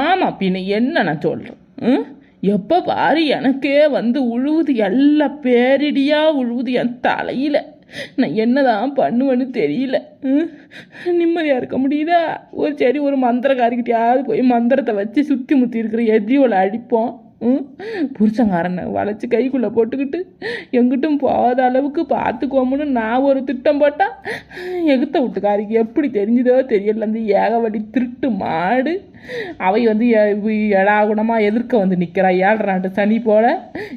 ஆமாம் பின்ன என்ன நான் சொல்கிறேன் ம்? எப்போ பாரு எனக்கே வந்து உழுவுது எல்லா பேரிடியாக உழுவுது என் தலையில். நான் என்னதான் பண்ணுவேன்னு தெரியல. ம்? நிம்மதியாக இருக்க முடியுதா? ஒரு சரி ஒரு மந்திரக்காரிக்கிட்டையாவது போய் மந்திரத்தை வச்சு சுற்றி முற்றி இருக்கிற எதிரியோட அடிப்போம். ம் புருஷங்காரனை வளைச்சி கைக்குள்ளே போட்டுக்கிட்டு எங்கிட்டும் போகாத அளவுக்கு பார்த்துக்கோமுன்னு நான் ஒரு திட்டம் போட்டால் எகுத்த வீட்டுக்காரிக்கு எப்படி தெரிஞ்சுதோ தெரியல. அந்த ஏகவடி திருட்டு மாடு. அவை வந்து எடாகுணமாக எதிர்க்க வந்து நிற்கிறா ஏழ்றான்ட்டு சனி போல்.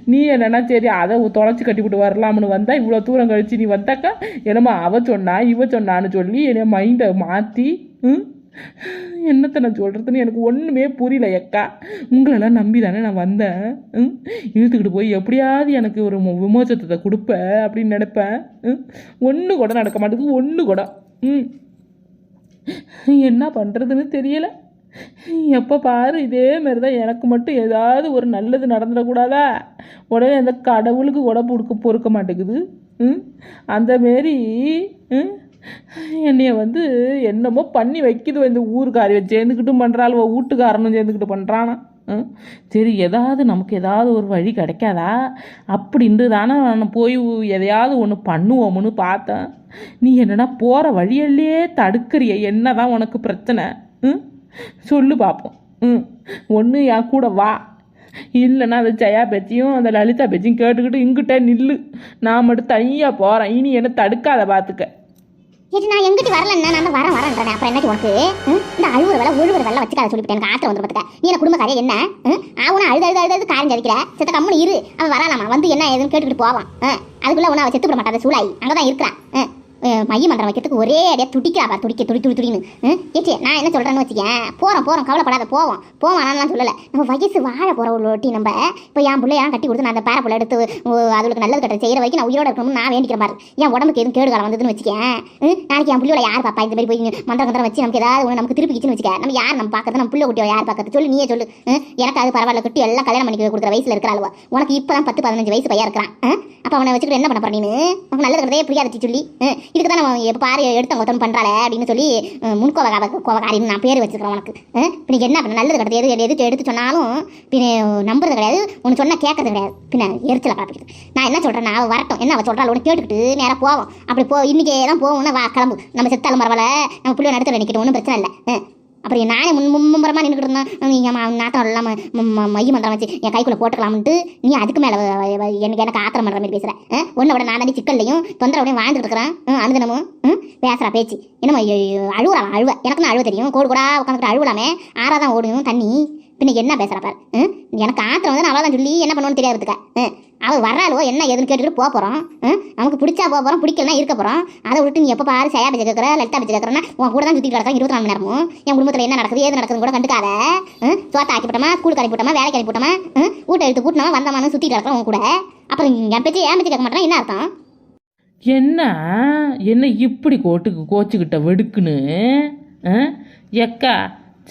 நீ என்னென்னா சரி அதை தொலைச்சி கட்டிவிட்டு வரலாம்னு வந்தால் இவ்வளோ தூரம் கழிச்சு நீ வந்தாக்கா என்னமோ அவ சொன்னா இவ சொன்னான்னு சொல்லி என்னை மைண்டை மாற்றி ம் என்னத்தை நான் சொல்கிறதுன்னு எனக்கு ஒன்றுமே புரியல எக்கா உங்களெல்லாம் நம்பி தானே நான் வந்தேன்? ம்? இழுத்துக்கிட்டு போய் எப்படியாவது எனக்கு ஒரு விமோச்சத்தை விமோசனத்தை கொடுப்ப அப்படின்னு நினைப்பேன். ம்? ஒன்று கூட நடக்க மாட்டேங்குது ஒன்று கூட. ம். என்ன பண்ணுறதுன்னு தெரியல. எப்போ பாரு இதே மாதிரி தான் எனக்கு மட்டும் ஏதாவது ஒரு நல்லது நடந்துடக்கூடாதா? உடனே அந்த கடவுளுக்கு உடம்பு கொடுக்க பொறுக்க மாட்டேங்குது. ம்? அந்த மாரி ம்? என்னைய வந்து என்னமோ பண்ணி வைக்குது இந்த ஊருக்காரி. சேர்ந்துக்கிட்டும் பண்ணுறாள் வீட்டுக்காரனும் சேர்ந்துக்கிட்டு பண்ணுறானா ம்? சரி ஏதாவது நமக்கு ஏதாவது ஒரு வழி கிடைக்காதா? அப்படின்ட்டு தானே நான் போய் எதையாவது ஒன்று பண்ணுவோம்னு பார்த்தேன். நீ என்னென்னா போகிற வழியல்லையே தடுக்கிறிய? என்ன தான் உனக்கு பிரச்சனை? ம்? சொல்லு பார்ப்போம் ம். ஒன்று என் கூட வா. இல்லைன்னா அந்த ஜெயா பேச்சையும் அந்த லலிதா பேச்சையும் கேட்டுக்கிட்டு இங்கிட்ட நில்லு. நான் மட்டும் தனியாக போகிறேன் இனி என்ன தடுக்காத பார்த்துக்க இது நான் எங்கிட்ட வரலன்னா நான் தான் வரேன் வரேன்றேன். அப்புறம் என்ன உனக்கு? இந்த அழுவுற வேலை ஒழுவுற வேலை வச்சுக்காத சொல்லிவிட்டேன். எனக்கு ஆத்திரம் வந்து பார்த்துக்க. நீ என்ன காரியம் என்ன? அவனை அழுது அழுது அழுது காரியம் ஜதிக்கிற சித்த கம்முன்னு இரு. அவன் வரலாமா வந்து என்ன ஏதுன்னு கேட்டுக்கிட்டு போவான். ஆ, அதுக்குள்ள உன்னை அவன் செத்து விட மாட்டாத சூழாய் அங்கே தான் இருக்கிறான் மைய மந்திரம் வைக்கிறதுக்கு ஒரே அடியாக துடிக்கிறா துடிக்க துடி துடி துடின்னு. ஏச்சி நான் என்ன சொல்கிறேன்னு வச்சுக்கேன்? போகிறோம் போகிறோம் கவலைப்படாத போவோம். போவோம் நான் சொல்லலை. நம்ம வயசு வாழ போகிற ஒரு ஒட்டி நம்ம. இப்போ என் பிள்ளையெல்லாம் கட்டி கொடுத்து நான் அந்த பேர பிள்ளை எடுத்து அதுகளுக்கு நல்லது கட்ட செய்கிற வரைக்கும் நான் உயிரோட இருக்கணும்னு நான் வேண்டிக்கிற பாரு என் உடம்புக்கு எதுவும் கேடு காலம் வந்ததுன்னு வச்சுக்கேன். நாளைக்கு என் பிள்ளையோட யார் பாப்பா? இந்த மாதிரி போய் மந்திரம் மந்திரம் வச்சு நமக்கு ஏதாவது ஒன்று நமக்கு திருப்பிக்கிச்சுன்னு வச்சுக்க நம்ம யார் நம்ம பார்க்கறது நம்ம பிள்ளை குட்டியோ யார் பார்க்கறது சொல்லு நீயே சொல்லு. எனக்கு அது பரவாயில்ல கட்டி எல்லாம் கல்யாணம் பண்ணி கொடுக்குற வயசுல அளவு உனக்கு இப்போ தான் பத்து பதினஞ்சு வயசு பையன் இருக்கிறான். அப்போ அவனை வச்சுக்கிட்டு என்ன பண்ண போற நீ உனக்கு நல்லது கட்டதே புரியாதச்சு சொல்லி. இதுக்கு தான் நம்ம எப்போ பாரு எடுத்தவங்க ஒருத்தன் பண்ணுறாளே அப்படின்னு சொல்லி ம், முன்கோவ நான் பேர் வச்சிருக்கிறேன் உனக்கு. பின்ன என்ன பண்ண நல்லது கிடையாது எது எது எடுத்து சொன்னாலும் பின்ன நம்புறது கிடையாது உனக்கு சொன்னால் கேட்கறது கிடையாது. பின்ன எரிச்சல காப்பிக்கிட்டு நான் என்ன சொல்கிறேன் நான் வரட்டும். என்ன அவள் சொல்கிறாள் உனக்கு கேட்டுக்கிட்டு நேராக போவோம். அப்படி போ இன்றைக்கே தான் போவோம்னா வா கிளம்பு. நம்ம செத்தாலும் பரவாயில்ல. நம்ம பிள்ளை நடத்துல நினைக்கிட்டு ஒன்றும் பிரச்சனை இல்லை. அப்புறம் நானே முன் மும்பரமாக நின்றுக்கிட்டு இருந்தேன். என் நாட்டம் இல்லாமல் மைய மந்திரம் வச்சு என் கைக்குள்ளே போட்டுக்கலாம்ட்டு நீ அதுக்கு மேலே எனக்கு எனக்கு ஆத்திரம் பண்ணுற மாதிரி பேசுகிறேன் ஒன்று விட நான் தாண்டி சிக்கல்லையும் தொந்தரவுடையும் வாழ்ந்துட்டு இருக்கிறேன். அனுதினமும் ம், பேச்சு. என்னமோ அழுவுறா அழுவ. எனக்குன்னு அழுவ தெரியும். கோடு கூட உட்காந்துட்டு அழுவலாமே. ஆறாதான் ஓடும். தண்ணி. பின்ன என்ன பேசுறா ம், எனக்கு ஆத்திரம் வந்து அவள் தான் சொல்லி என்ன பண்ணுவோன்னு தெரியாதுக்க அவள் வர்றாளோ என்ன ஏதுன்னு கேட்டுட்டு போக போகிறோம் நமக்கு பிடிச்சா போக போகிறோம் பிடிக்கலனா இருக்க போகிறோம் அதை விட்டு நீ எப்போ பாரு சயா பேச்சு கேட்குற லலிதா பேச்சு கேட்குறேன்னா உன் கூட தான் சுற்றி கிடக்கா இருபத்தி நாலு மணி நேரமும். என் குடும்பத்தில் என்ன நடக்குது ஏது நடக்குதுன்னு கூட கண்டுக்காத. ம், சோத்தை ஆக்கி போட்டோமா ஸ்கூலுக்கு அனுப்பி போட்டோமா வேலைக்கு அனுப்பி போட்டோமா வீட்டை எடுத்து கூட்டமா வந்தமானு சுற்றி கிடக்கிறோம் உன் கூட. அப்புறம் என் பேச்சு ஏன் பேச்சு கேட்க மாட்டேன் என்ன அர்த்தம்? என்ன? என்ன இப்படி கோட்டுக்கு கோச்சுக்கிட்ட வெடுக்குன்னு? எக்கா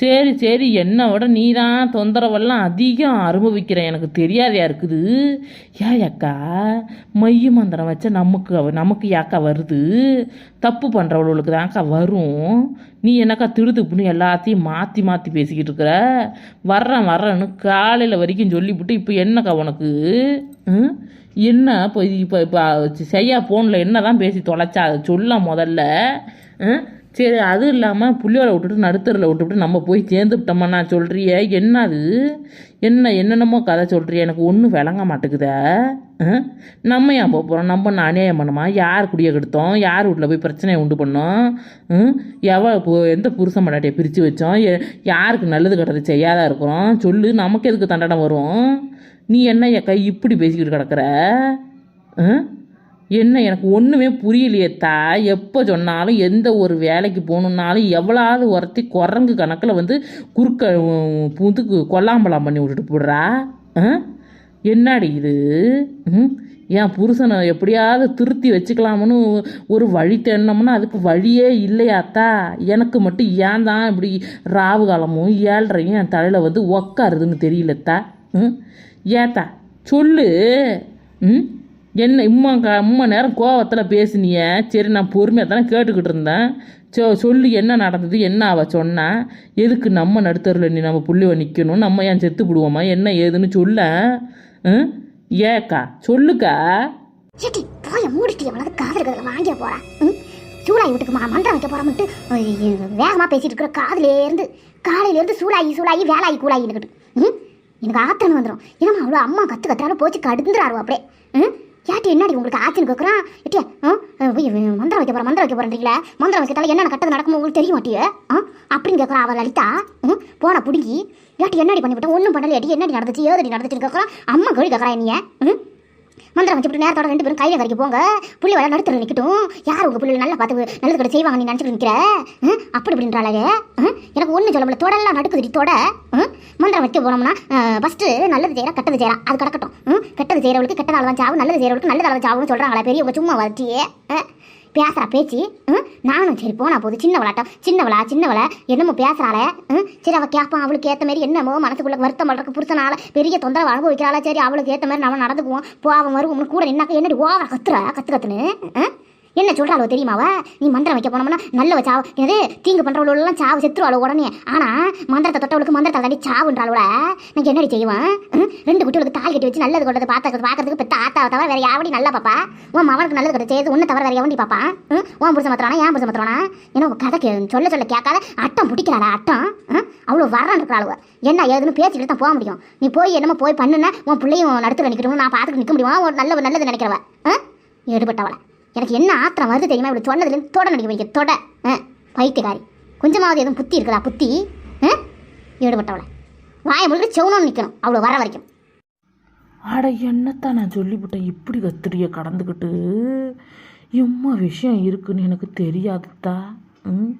சரி சரி என்னை விட நீ தான் தொந்தரவெல்லாம் அதிகம் அனுபவிக்கிற. எனக்கு தெரியாதையா இருக்குது. ஏ அக்கா மைய மந்திரம் வச்சா நமக்கு நமக்கு ஏக்கா வருது? தப்பு பண்ணுறவளுக்கு தான்க்கா வரும். நீ என்னக்கா திருதுப்புன்னு எல்லாத்தையும் மாற்றி மாற்றி பேசிக்கிட்டு இருக்கிற? வர்றேன் வர்றேன்னு காலையில் வரைக்கும் சொல்லிவிட்டு இப்போ என்னக்கா உனக்கு? என்ன இப்போ இப்போ இப்போ செய்யா ஃபோனில் என்ன தான் பேசி தொலைச்சா? அதை சொல்ல முதல்ல. சரி அது இல்லாமல் புள்ளியோட விட்டுட்டு நடுத்தரில் விட்டுவிட்டு நம்ம போய் சேர்ந்துவிட்டோம்மா சொல்கிறிய என்ன அது என்ன என்னென்னமோ கதை சொல்கிறிய எனக்கு ஒன்றும் விளங்க மாட்டேங்குத. நம்ம ஏன் போக போகிறோம் நம்ம நான் அநியாயம் பண்ணுமா? யார் குடியை கெடுத்தோம்? யார் வீட்டில் போய் பிரச்சனையை உண்டு பண்ணோம்? ம்? எவ எந்த புருஷன் மண்டாட்டியை பிரித்து வச்சோம்? யாருக்கு நல்லது கெட்டது செய்யாத இருக்கிறோம்? சொல்லு நமக்கு எதுக்கு தண்டனை வரும்? நீ என்ன இப்படி பேசிக்கிட்டு கிடக்குற? ஆ? என்ன எனக்கு ஒன்றுமே புரியலையே தா எப்போ சொன்னாலும் எந்த ஒரு வேலைக்கு போகணுன்னாலும் எவ்வளாவது ஒருத்தி குரங்கு கணக்கில் வந்து குறுக்க உம், கொல்லாம்பலாம் பண்ணி விட்டுட்டு போடுறா? ஆ? என்னடி இது? ம்? என் புருஷனை எப்படியாவது திருத்தி வச்சுக்கலாம்னு ஒரு வழி தேடினோம்னா அதுக்கு வழியே இல்லையாத்தா எனக்கு மட்டும் ஏன் தான் இப்படி ராவு காலமும் ஏழ்றையும் என் தலையில் வந்து உக்காருதுன்னு தெரியலத்தா ம்? ஏத்தா சொல்லு. ம்? என்ன இம்மா க இம்மா நேரம் கோவத்தில் பேசினிய? சரி நான் பொறுமையாக தானே கேட்டுக்கிட்டு இருந்தேன். சோ சொல்லு என்ன நடந்தது என்ன அவ சொன்னா? எதுக்கு நம்ம நடுத்தரில் நீ நம்ம புள்ளிவை நிற்கணும் நம்ம ஏன் செத்து விடுவோமா என்ன ஏதுன்னு சொல்ல? ஏக்கா சொல்லுக்கா. ஏட்டி போய மூடிட்டு எவ்வளவு காதல் கதில் வாங்கிட போறா? சூளாய் வீட்டுக்கு மா மந்திரம் வைக்க போறோம்ட்டு வேகமாக பேசிட்டு இருக்கிற காதிலேருந்து காலையிலேருந்து காலையில இருந்து சூளாயி சூளாயி வேலாயி கூலாயின்னுக்கிட்டு ம்? எனக்கு ஆத்திரம் வந்துடும் ஏன்னா அவ்வளோ அம்மா கற்று கத்தாலும் போச்சு கடுந்துறாரு அப்படியே ம்? யாட்டி என்னடி உங்களுக்கு ஆச்சுன்னு கேட்குறான் எட்டியா ஆ மந்திரம் வைக்க போகிறேன் மந்திரம் வைக்க போகிறீங்களா மந்திரம் வைக்கிறதால என்னென்ன கட்டது நடக்குமோ உங்களுக்கு தெரிய மாட்டியே ஆ அப்படின்னு கேட்குறான் அவள் லலிதா. ம் போன பிடுங்கி. ஏட்டி என்னடி பண்ணிவிட்டேன் ஒன்றும் பண்ணல ஏட்டி என்னடி நடந்துச்சு? ஏதடி நடந்துச்சுன்னு கேட்குறான் அம்மா கேள்வி கேட்குறான் என்னைய. ம்? மந்திரம் வச்சுட்டு நேரத்தோட ரெண்டு பேரும் கையில வரைக்கும் போங்க. புள்ளி வர நடுத்தர நிற்கட்டும் யார் உங்க புள்ளி நல்லா பார்த்து நல்லது கூட செய்வாங்க நீ நினச்சிட்டு நிற்கிற ஹம்? அப்படி இப்படின்றாளே ஹம்? எனக்கு ஒண்ணு சொல்ல முடியல தொடெல்லாம் நடுக்குதுடி தொட. ஹம்? மந்திரம் வைக்க போனோம்னா ஃபர்ஸ்ட் நல்லது செய்கிறா கெட்டது செய்யறா. அது கிடக்கட்டும். கெட்டது செய்கிறவளுக்கு கெட்டது அளவன் சாவும் நல்லது செய்யறவளுக்கு நல்லது அளவன் சாவுன்னு சொல்றாங்களே பெரியவங்க சும்மா வச்சியே பேசுறா பேச்சு ம் நானும் சரி போனா போது. சின்னவளாட்டம் சின்னவளா சின்னவளா என்னமோ பேசுறாளே ஹம்? சரி அவள் கேட்பான் அவளுக்கு ஏற்ற மாதிரி என்னமோ மனசுக்குள்ள வருத்தம் பண்ணுறக்கு புருஷனால. பெரிய தொந்தரவு அனுபவிக்கிறாளா சரி அவளுக்கு ஏற்ற மாதிரி நம்ம நடந்துக்குவோம். போவோம் வருவோம் கூட நின்னாக்க என்னடி ஓவரா கத்துறா கத்து கத்துன்னு என்ன சொல்கிறாளோ தெரியுமாவ? நீ மந்திரம் வைக்க போனோம்னா நல்ல சாவு. என்னது தீங்கு பண்ணுறவளோலாம் சாவு செத்துருவாளோ உடனே. ஆனால் மந்திரத்தை தொட்டவளுக்கு மந்திரத்தை தாண்டி சாவுன்றாளோட. நான் என்னடி செய்வேன்? ரெண்டு குட்டிகளுக்கு தாலி கட்டி வச்சு நல்லது கொண்டது பார்த்து பார்க்கறதுக்கு பெத்த ஆத்தாவை தவிர வேறு யாவடி நல்லா பாப்பா? உன் மவனுக்கு நல்லது கட்டி செய்து ஒன்று தவிர வேறு எவண்டி பாப்பான் உன் புருஷ மாத்திரானா ஏன் புருஷ மாத்திரானா என்ன கதை கே- சொல்ல சொல்ல கேட்காத? அட்டம் பிடிக்கிறாளா அட்டம்? அவ்வளோ வர்றான் இருக்கிறாளுவ. என்ன ஏதுன்னு பேசிக்கிட்டு தான் போக முடியும். நீ போய் என்னமோ போய் பண்ணுன்னா உன் பிள்ளையும் நடுத்துல நிற்கணும் நான் பார்த்துட்டு நிற்க முடியுமா? ஒரு நல்ல நல்லது நினைக்கிறவ. ஆ எடுபட்டவளை எனக்கு என்ன ஆத்திரம் வருது தெரியுமா? இப்படி சொன்னதுலேருந்து தொட நடிக்க வைக்க தொட. ஆ பைத்தியக்காரி. கொஞ்சமாவது எதுவும் புத்தி இருக்குதா? புத்தி? ஈடுபட்டவளை. வாயை முழுக்க செவனும் நிற்கணும் அவ்வளோ வர வரைக்கும். அட என்னத்தான் நான் சொல்லிவிட்டேன்? இப்படி கத்திரிய கடந்துக்கிட்டு. எம்மா விஷயம் இருக்குன்னு எனக்கு தெரியாதுத்தா. ம்?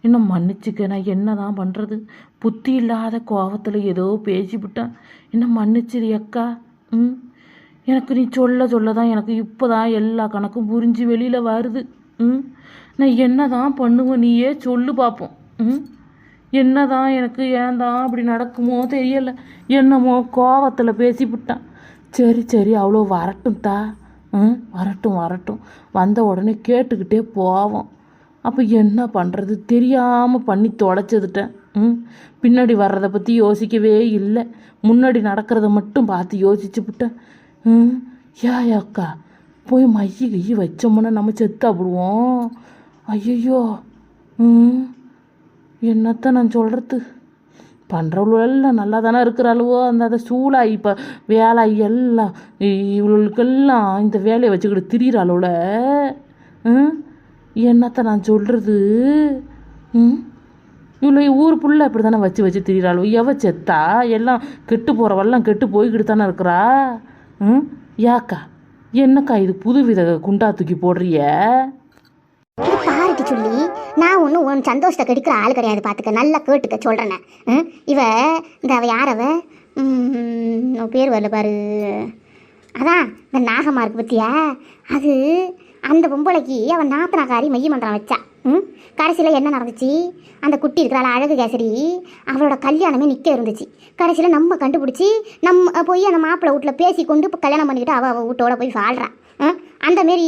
இன்னும் மன்னிச்சுக்க நான் என்ன தான் பண்ணுறது புத்தி இல்லாத கோபத்தில் ஏதோ பேசிவிட்டேன் இன்னும் மன்னிச்சிரு அக்கா. ம்? எனக்கு நீ சொல்ல சொல்ல தான் எனக்கு இப்போ தான் எல்லா கணக்கும் புரிஞ்சு வெளியில் வருது. ம்? நான் என்ன தான் பண்ணுவேன் நீயே சொல்லு பார்ப்போம் ம்? என்னதான் எனக்கு ஏன் தான் அப்படி நடக்குமோ தெரியலை. என்னமோ கோவத்தில் பேசிவிட்டான். சரி சரி அவ்வளோ வரட்டும் தா. ம்? வரட்டும் வரட்டும். வந்த உடனே கேட்டுக்கிட்டே போவோம். அப்போ என்ன பண்ணுறது தெரியாமல் பண்ணி தொலைச்சதுட்டேன். ம்? பின்னாடி வர்றதை பற்றி யோசிக்கவே இல்லை. முன்னாடி நடக்கிறத மட்டும் பார்த்து யோசிச்சு விட்டேன் ம்? யா அக்கா. போய் மைய கையை வச்சோம்னா நம்ம செத்தாப்பிடுவோம் ஐயோ ம்? என்னத்த நான் சொல்கிறது பண்ணுறவளெல்லாம் நல்லா தானே இருக்கிறாளுவோ? அந்த அதை சூளாய் இப்போ வேலை எல்லாம் இவளுக்கெல்லாம் இந்த வேலையை வச்சுக்கிட்டு திரியிறாளோட? ம்? என்னத்த நான் சொல்கிறது ம்? இவ்வளோ ஊர் புள்ள இப்படி தானே வச்சு வச்சு திரியிறாளோ? எவ செத்தா? எல்லாம் கெட்டு போகிறவெல்லாம் கெட்டு போய்கிட்டு தானே இருக்கிறா? ம்? யாக்கா என்னக்கா இது புது வித குண்டா தூக்கி போடுறிய? பாருட்டி சொல்லி நான் ஒன்றும் உன் சந்தோஷத்தை கெடுக்கிற ஆள் கிடையாது பார்த்துக்க நல்லா கேட்டுக்க சொல்கிறேன் ம்? இவ இந்த அவ யார் அவ? பேர் வரல பாரு. அதான் இந்த நாகமா இருக்கு பத்தியா? அது அந்த பொம்பளைக்கு அவன் நாத்தனாக்காரி மைய மந்திரம் வச்சா. ம்? கடைசியில் என்ன நடந்துச்சு? அந்த குட்டி இருக்கிறாள் அழகு கேசரி அவளோட கல்யாணமே நிற்க இருந்துச்சு. கடைசியில் நம்ம கண்டுபிடிச்சி நம்ம போய் அந்த மாப்பிள்ளை வீட்டில் பேசி கொண்டு இப்போ கல்யாணம் பண்ணிக்கிட்டு அவள் அவள் வீட்டோட போய் வாழ்கிறான் அந்த மாரி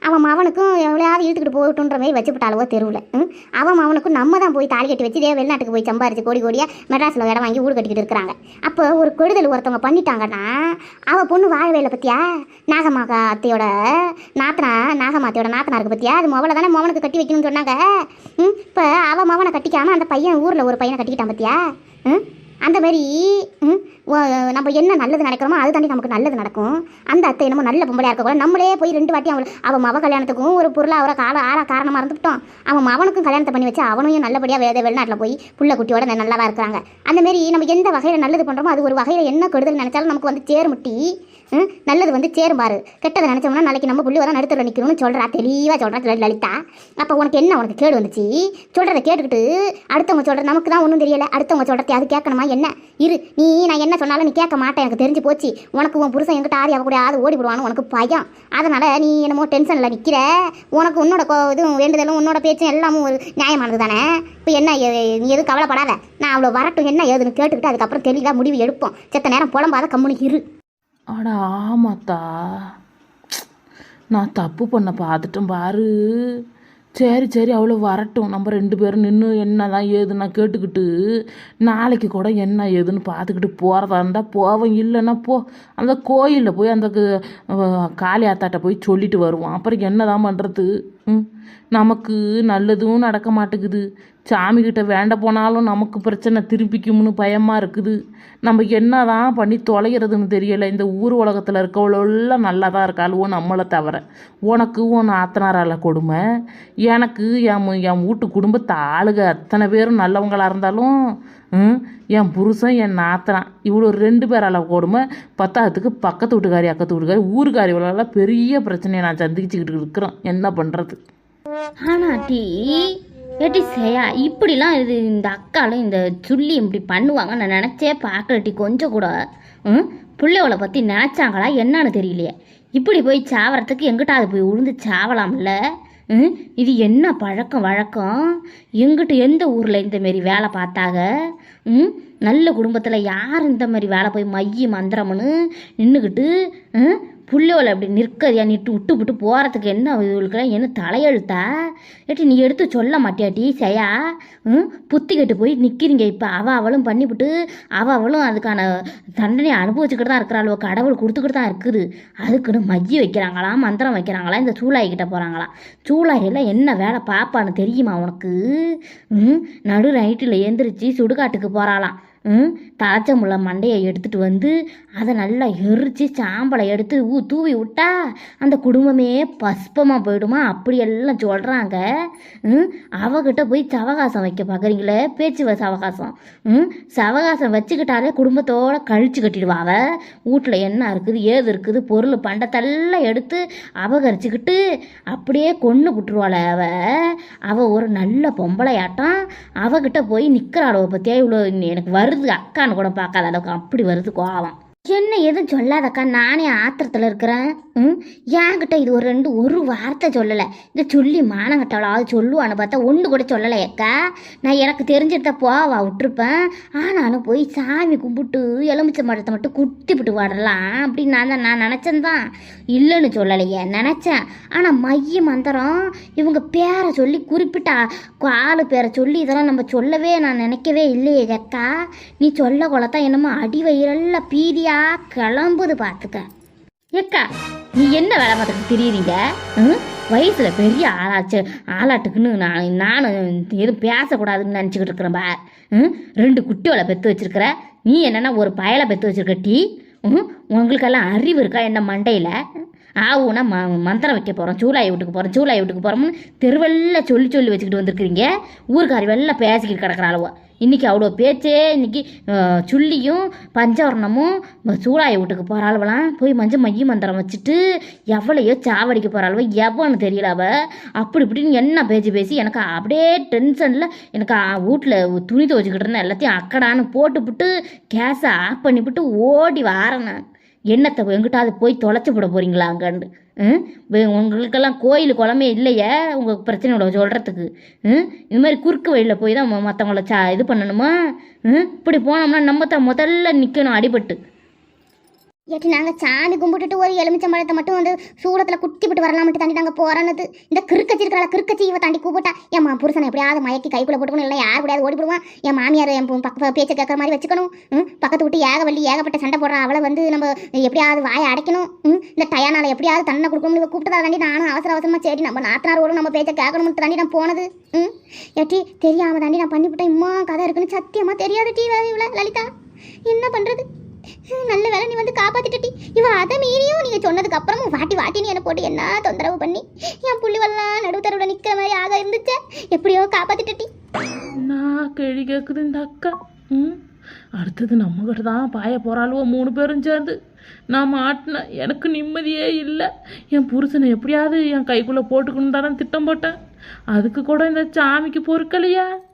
அவன் மவனுக்கும் எவ்வளோயாவது இழுத்துக்கிட்டு போகட்டுன்ற மாதிரி வச்சுப்பட்டாளுவோ தெருவில். ம்? அவன் மவனுக்கும் நம்ம தான் போய் தாலி கட்டி வச்சு இதே வெளிநாட்டுக்கு போய் சம்பாரிச்சு கோடி கோடியாக மெட்ராஸில் இடம் வாங்கி ஊடு கட்டிக்கிட்டு இருக்கிறாங்க. அப்போ ஒரு கெடுதல் ஒருத்தவங்க பண்ணிட்டாங்கன்னா அவள் பொண்ணு வாழவேல பற்றியா பத்தியா? அத்தையோட நாத்தனா நாகமாத்தையோட நாத்தனா இருக்கு பற்றியா அது மொவலை தானே மவனுக்கு கட்டி வைக்கணும்னு சொன்னாங்க. இப்போ அவன் மவனை கட்டிக்காமல் அந்த பையன் ஊரில் ஒரு பையனை கட்டிக்கிட்டான் பற்றியா ம்? அந்த மாதிரி நம்ம என்ன நல்லது நினைக்கிறோமோ அது தாண்டி நமக்கு நல்லது நடக்கும். அந்த அத்தை என்னமோ நல்ல பொம்பளையா இருக்க கூட நம்மளே போய் ரெண்டு வாட்டி அவள் அவன் மவ கல்யாணத்துக்கும் ஒரு பொருளாக கால ஆளா காரணமாக இருந்துவிட்டோம் அவன் மவனுக்கும் கல்யாணத்தை பண்ணி வச்சு அவனையும் நல்லபடியாக வேத வெளிநாட்டில் போய் புள்ள குட்டியோட நல்லா இருக்கிறாங்க. அந்தமாரி நம்ம எந்த வகையில் நல்லது பண்ணுறோமோ அது ஒரு வகையில் என்ன கெடுதல் நினைச்சாலும் நமக்கு வந்து சேருமுட்டி நல்லது வந்து சேரும் பாரு. கெட்டதை நினச்சோம்னா நாளைக்கு நம்ம புள்ளி வர நடுத்தரில் நிற்கணும்னு சொல்கிறா தெளிவாக சொல்கிறா லலிதா. அப்போ உனக்கு என்ன உனக்கு கேடு வந்துச்சு? சொல்கிறத கேட்டுக்கிட்டு அடுத்தவங்க சொல்கிற நமக்கு தான் ஒன்றும் தெரியலை. அடுத்தவங்க சொல்கிறத அது கேட்கணுமா? என்ன? இரு நீ நான் என்ன சொன்னாலும் நீ கேட்க மாட்டேன். எனக்கு தெரிஞ்சு போச்சு. உனக்கு உன் புருஷன் எங்கிட்ட ஆரி அவ கூட ஓடி விடுவான்னு உனக்கு பயம். அதனால் நீ என்னமோ டென்ஷனில் நிற்கிற உனக்கு உன்னோட இதுவும் வேண்டுதலும் உன்னோட பேச்சும் எல்லாமும் ஒரு நியாயமானது தானே? இப்போ என்ன நீ எதுவும் கவலைப்படாத. நான் அவ்வளோ வரட்டும் என்ன ஏதுன்னு கேட்டுக்கிட்டு அதுக்கப்புறம் தெளிவாக முடிவு எடுப்போம். செத்த நேரம் புலம்பாத கம்முனு இரு. அட ஆமாத்தா. நான் தப்பு பண்ண பார்த்துட்டும் பாரு. சரி சரி அவ்வளோ வரட்டும். நம்ம ரெண்டு பேரும் நின்று என்னதான் ஏதுன்னா கேட்டுக்கிட்டு நாளைக்கு கூட என்ன ஏதுன்னு பார்த்துக்கிட்டு போகிறதா இருந்தால் போவோம் இல்லைன்னா போ. அந்த கோயிலில் போய் அந்த காளி ஆத்தாட்ட போய் சொல்லிட்டு வருவோம் அப்புறம் என்னதான் பண்ணுறது ம். நமக்கு நல்லதும் நடக்க மாட்டேங்குது. சாமிக்கிட்ட வேண்ட போனாலும் நமக்கு பிரச்சனை திருப்பிக்கும்னு பயமாக இருக்குது. நம்ம என்னதான் பண்ணி தொலைகிறதுன்னு தெரியலை. இந்த ஊர் உலகத்தில் இருக்கவளெல்லாம் நல்லா தான் இருக்காளுவோ நம்மளை தவிர. உனக்கு உன் ஆத்தனாரால் கொடுமை. எனக்கு என் என் வீட்டு குடும்பத்தை ஆளுக அத்தனை பேரும் நல்லவங்களாக இருந்தாலும் என் புருஷன் என் நாத்தனான் இவ்வளோ ரெண்டு பேரால் கொடுமை பத்தாவதுக்கு பக்கத்து வீட்டுக்காரி அக்கத்து வீட்டுக்காரி ஊருக்காரி இவ்வளோலாம் பெரிய பிரச்சனையை நான் சந்திச்சுக்கிட்டு இருக்கிறோம். என்ன பண்ணுறது ஆனால் டீ ஏட்டி செய்யா இப்படிலாம் இது இந்த அக்காலும் இந்த சுள்ளி இப்படி பண்ணுவாங்க நான் நினச்சே பார்க்கல கொஞ்சம் கூட. ம் பிள்ளைவளை பற்றி நினச்சாங்களா என்னன்னு தெரியலையே. இப்படி போய் சாவறதுக்கு எங்கிட்டாவது போய் உழுந்து சாவலாம்ல? ம் இது என்ன பழக்கம் வழக்கம்? எங்கிட்ட எந்த ஊரில் இந்த மாரி வேலை பார்த்தாங்க? ம்? நல்ல குடும்பத்தில் யார் இந்த மாதிரி வேலை போய் மைய மந்திரம்னு நின்றுக்கிட்டு ம் அப்படி நிற்கறியா நிட்டு விட்டு விட்டு போகிறதுக்கு என்ன இவளுக்குலாம் என்ன தலையெழுத்தா? ஏட்டி நீ எடுத்து சொல்ல மாட்டியாட்டி செய்யா ம்? புத்தி போய் நிற்கிறீங்க இப்போ. அவ அவளும் பண்ணிவிட்டு அவ அவளும் அதுக்கான தண்டனையை அனுபவிச்சுக்கிட்டு தான் இருக்கிறாள்? கடவுள் கொடுத்துக்கிட்டு தான் இருக்குது. அதுக்குன்னு மைய வைக்கிறாங்களாம் மந்திரம் வைக்கிறாங்களா? இந்த சூளாய்கிட்ட போகிறாங்களா போகிறாங்களாம் சூளாயெல்லாம் என்ன வேலை பாப்பான்னு தெரியுமா உனக்கு? ம்? நடு நைட்டில் எந்திரிச்சு சுடுகாட்டுக்கு போகிறாளாம் ம்? தலைச்சமுள்ள மண்டையை எடுத்துகிட்டு வந்து அதை நல்லா எரித்து சாம்பலை எடுத்து ஊ தூவி விட்டா அந்த குடும்பமே பஸ்பமாக போயிடுமா? அப்படியெல்லாம் சொல்கிறாங்க ம்? அவகிட்ட போய் சவகாசம் வைக்க பார்க்குறீங்களே பேச்சு வ- சவகாசம். ம்? சவகாசம் வச்சுக்கிட்டாலே குடும்பத்தோடு கழிச்சு கட்டிடுவா அவள் வீட்டில் என்ன இருக்குது ஏது இருக்குது பொருள் பண்டத்தெல்லாம் எடுத்து அபகரிச்சுக்கிட்டு அப்படியே கொன்று விட்டுருவாள் அவ. அவள் ஒரு நல்ல பொம்பளையாட்டம். அவகிட்ட போய் நிற்கிறாளோ பற்றியா இவ்வளோ எனக்கு வருது அக்கான்னு கூட பார்க்காத அளவுக்கு. அப்படி வருது கோவம். என்ன எதுவும் சொல்லாதக்கா? நானே ஆத்திரத்தில் இருக்கிறேன். ம்? என்கிட்ட இது ஒரு ரெண்டு ஒரு வார்த்தை சொல்லலை. இந்த சொல்லி மானங்கட்டவளாவது சொல்லுவான்னு பார்த்தா ஒன்று கூட சொல்லலை அக்கா நான் எனக்கு தெரிஞ்சிருந்தா போவா விட்டுருப்பேன். ஆனாலும் போய் சாமி கும்பிட்டு எலுமிச்சை மரத்தை மட்டும் குத்திப்பிட்டு வாடலாம் அப்படின்னு நான் தான் நான் நினச்சேன் தான். இல்லைன்னு சொல்லலையே நினச்சேன். ஆனால் மைய மந்திரம் இவங்க பேரை சொல்லி குறிப்பிட்டா ஆளு பேரை சொல்லி இதெல்லாம் நம்ம சொல்லவே நான் நினைக்கவே இல்லையே அக்கா நீ சொல்ல கொள்ளத்தான் என்னமோ அடி வயிறெல்லாம் பீதியா கிளம்புது பார்த்துக்க. ஏக்கா நீ என்ன வேலை பார்த்துட்டு தெரியுறீங்க? வயசில் வயசுல பெரிய ஆளாச்சு. ஆளாட்டுக்குன்னு நான் நானும் எதுவும் பேசக்கூடாதுன்னு நினச்சிக்கிட்டு இருக்கிறேன் பா ம்? ரெண்டு குட்டியோட பெற்று வச்சிருக்கிற. நீ என்னென்னா ஒரு பயலை பெற்று வச்சிருக்க டீ? ம்? உங்களுக்கெல்லாம் அறிவு இருக்கா என்ன மண்டையில்? ஆவுனா ம மந்திரம் வைக்க போகிறோம் சூலாய் வீட்டுக்கு போகிறோம் சூலாய் வீட்டுக்கு போகிறோம்னு தெருவெல்லாம் சொல்லி சொல்லி வச்சுக்கிட்டு வந்திருக்கிறீங்க. ஊருக்காரி வெள்ளம் பேசிக்கிட்டு கிடக்குற அளவு இன்றைக்கி அவ்வளோ பேச்சே இன்றைக்கி சுள்ளியும் பஞ்சவர்ணமும் ம- வீட்டுக்கு போகிற அளவெல்லாம் போய் மஞ்சள் மைய மந்திரம் வச்சுட்டு எவ்வளையோ சாவடிக்க போகிற அளவு எவ்வளோன்னு தெரியல அவள் அப்படி இப்படின்னு என்ன பேச்சு பேசி எனக்கு அப்படியே டென்ஷனில் எனக்கு வீட்டில் துணி துவச்சிக்கிட்டு இருந்தேன். எல்லாத்தையும் அக்கடான்னு போட்டுவிட்டு கேஸை ஆஃப் பண்ணிவிட்டு ஓடி வாரேன் நான். என்னத்தை எங்கிட்டாவது போய் தொலைச்சி விட போகிறீங்களா அங்கண்டு உங்களுக்கெல்லாம் கோயில் குளமே இல்லையே உங்கள் பிரச்சனையோட சொல்கிறதுக்கு ம்? இது மாதிரி குறுக்கு வழியில் போய் தான் மற்றவங்கள சா இது பண்ணணுமா? இப்படி போனோம்னா நம்ம தான் முதல்ல நிற்கணும் அடிபட்டு. ஏட்டி நாங்கள் சாமி கும்பிட்டுட்டு ஒரு எலுமிச்சம்பழத்தை மட்டும் வந்து சூடத்தில் குத்திவிட்டு வரலாம்ட்டு தாண்டி நாங்கள் போகிறோன்னது இந்த கிறுக்கச்சி இருக்கா கிறுக்கச்சி இவ தாண்டி கூப்பிட்டா என் மா புருஷனை எப்படியாவது மயக்கி கைக்குள்ளே போட்டுக்கணும் இல்லை யார் கூடயாவது ஓடி போடுவான் என் மாமியார் என் பக்க பேச்சு கேட்குற மாதிரி வச்சுக்கணும். ம், பக்கத்து விட்டு ஏகவள்ளி ஏகப்பட்ட சண்டை போடுறான் அவளை வந்து நம்ம எப்படியாவது வாயை அடைக்கணும். ம், இந்த டயானால் எப்படியாவது தன்னை கொடுக்கணும் இவ கூப்பிட்டதா தாண்டி நானும் அவசர அவசரமாக சரி நம்ம நாத்தனார் ஓடும் நம்ம பேச்சை கேட்கணும்னு தாண்டி நான் போனது. ம் ஏட்டி தெரியாமல் தாண்டி நான் பண்ணிவிட்டேன். இம்மா கதை இருக்குன்னு சத்தியமாக தெரியாது டீ இவ்வளோ லலிதா. என்ன பண்ணுறது நல்ல வேலை நீ வந்து காப்பாத்திட்டி இவ அதை மீறியும் நீங்க சொன்னதுக்கு அப்புறமும் வாட்டி வாட்டின்னு என்ன போட்டு என்ன தொந்தரவு பண்ணி? என் புள்ளிவெல்லாம் நடுவு தெருவில் நிக்கிற மாதிரி ஆக இருந்துச்சே. எப்படியோ காப்பாத்திட்டி நான் கேள்வி கேட்குது இந்த அக்கா. ம் அடுத்தது நம்மகிட்ட தான் பாய போறாளுவோ மூணு பேரும் சேர்ந்து. நான் மாட்டினேன் எனக்கு நிம்மதியே இல்லை. என் புருஷனை எப்படியாவது என் கைக்குள்ளே போட்டுக்கணும் தானே திட்டம் போட்டேன். அதுக்கு கூட இந்த சாமிக்கு பொறுக்கலையா.